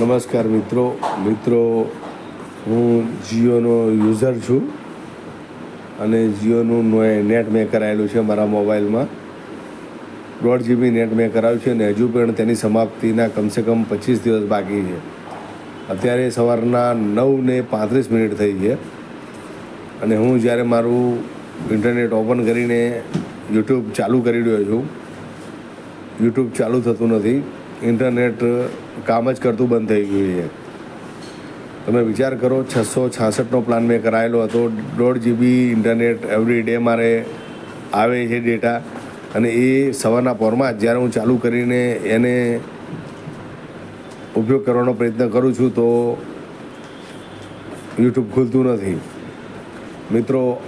નમસ્કાર મિત્રો. મિત્રો, હું જીઓનો યુઝર છું અને જીઓનું નેટ મેં કરાયેલું છે મારા મોબાઈલમાં. દોઢ જીબી નેટ મેં કરાવ્યું છે અને હજુ પણ તેની સમાપ્તિના કમસે કમ પચીસ દિવસ બાકી છે. અત્યારે સવારના નવ ને પાંત્રીસ મિનિટ થઈ છે અને હું જ્યારે મારું ઇન્ટરનેટ ઓપન કરીને યુટ્યુબ ચાલુ કરી રહ્યો છું. યુટ્યુબ ચાલુ થતું નથી. ઇન્ટરનેટ કામ જ કરતું બંધ થઈ ગયું છે. તમે વિચાર કરો, છસો છાસઠનો પ્લાન મેં કરાયેલો હતો. દોઢ જીબી ઇન્ટરનેટ એવરી ડે મારે આવે છે ડેટા અને એ સવારના પોરમાં જ્યારે હું ચાલુ કરીને એને ઉપયોગ કરવાનો પ્રયત્ન કરું છું તો યુટ્યુબ ખુલતું નથી. મિત્રો,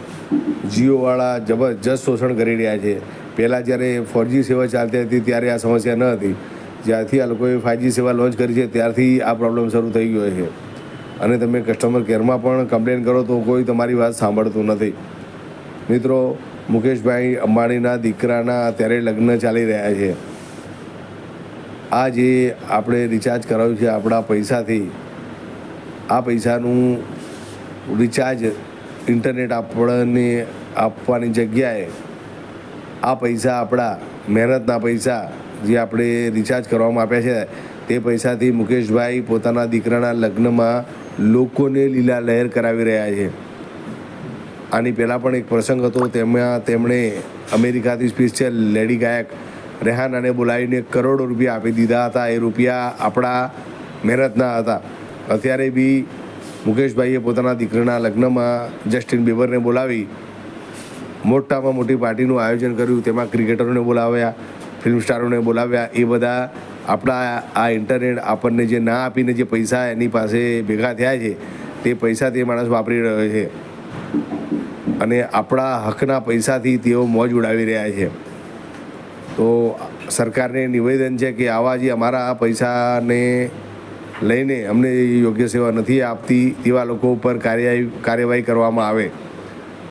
જીઓવાળા જબરજસ્ત શોષણ કરી રહ્યા છે. પહેલાં જ્યારે ફોરજી સેવા ચાલતી હતી, ત્યારે આ સમસ્યા ન હતી. જ્યારથી આ લોકોએ ફાઇવજી સેવા લોન્ચ કરી છે, ત્યારથી આ પ્રોબ્લેમ શરૂ થઈ ગયો છે. અને તમે કસ્ટમર કેરમાં પણ કમ્પ્લેન કરો તો કોઈ તમારી વાત સાંભળતું નથી. મિત્રો, મુકેશભાઈ અંબાણીના દીકરાના અત્યારે લગ્ન ચાલી રહ્યા છે. આ જે આપણે રિચાર્જ કરાવ્યું છે આપણા પૈસાથી, આ પૈસાનું રિચાર્જ ઇન્ટરનેટ આપણને આપવાની જગ્યાએ આ પૈસા આપણા, મહેનતના પૈસા જે આપણે રિચાર્જ કરવામાં આપ્યા છે, તે પૈસાથી મુકેશભાઈ પોતાના દીકરાના લગ્નમાં લોકોને લીલા લહેર કરાવી રહ્યા છે. આની પહેલાં પણ એક પ્રસંગ હતો, તેમાં તેમણે અમેરિકાથી સ્પેશિયલ લેડી ગાયક રેહાનાને બોલાવીને કરોડો રૂપિયા આપી દીધા હતા. એ રૂપિયા આપણા મહેનતના હતા. અત્યારે બી મુકેશભાઈએ પોતાના દીકરાના લગ્નમાં જસ્ટિન બીબરને બોલાવી મોટામાં મોટી પાર્ટીનું આયોજન કર્યું. તેમાં ક્રિકેટરોને બોલાવ્યા. ફિલ્મ સ્ટારોને બોલાવ્યા. એ બધા આપણા આ ઇન્ટરનેટ આપણને જે ના આપીને જે પૈસા એની પાસે ભેગા થયા છે, તે પૈસા તે માણસ વાપરી રહ્યો છે. અને આપણા હકના પૈસાથી તેઓ મોજ ઉડાવી રહ્યા છે. તો સરકારને નિવેદન છે કે આવા જે અમારા પૈસાને લઈને અમને યોગ્ય સેવા નથી આપતી, તેવા લોકો ઉપર કાર્યવાહી કાર્યવાહી કરવામાં આવે.